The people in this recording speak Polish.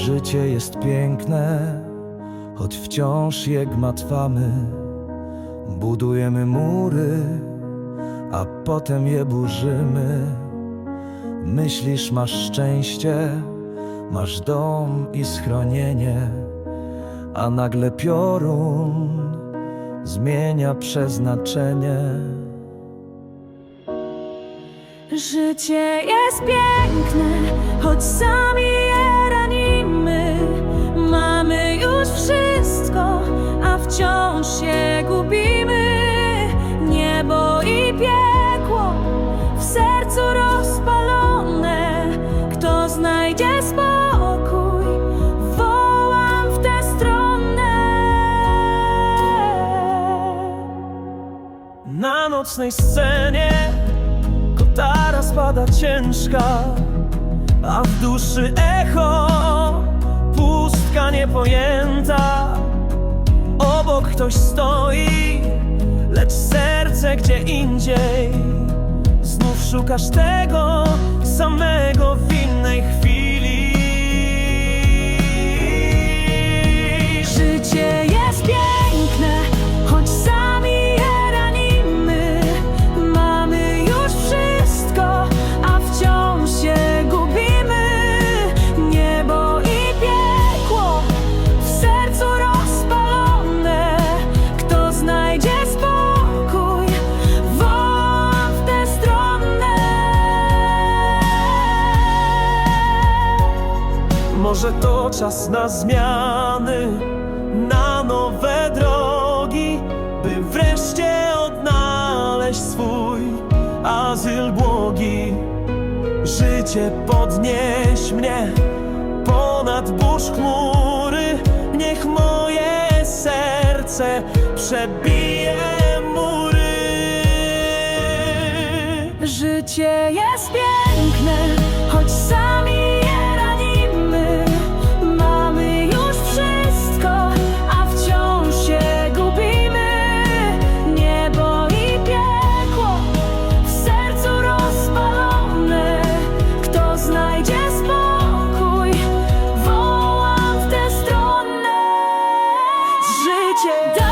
Życie jest piękne, choć wciąż je gmatwamy. Budujemy mury, a potem je burzymy. Myślisz, masz szczęście, masz dom i schronienie, a nagle piorun zmienia przeznaczenie. Życie jest piękne, choć sami je Na nocnej scenie kotara spada ciężka, a w duszy echo pustka niepojęta. Obok ktoś stoi, lecz serce gdzie indziej. Znów szukasz tego samego w innej chwili. Może to czas na zmiany, na nowe drogi, by wreszcie odnaleźć swój azyl błogi. Życie podnieś mnie ponad burz chmury, niech moje serce przebije mury. Życie jest piękne. 简单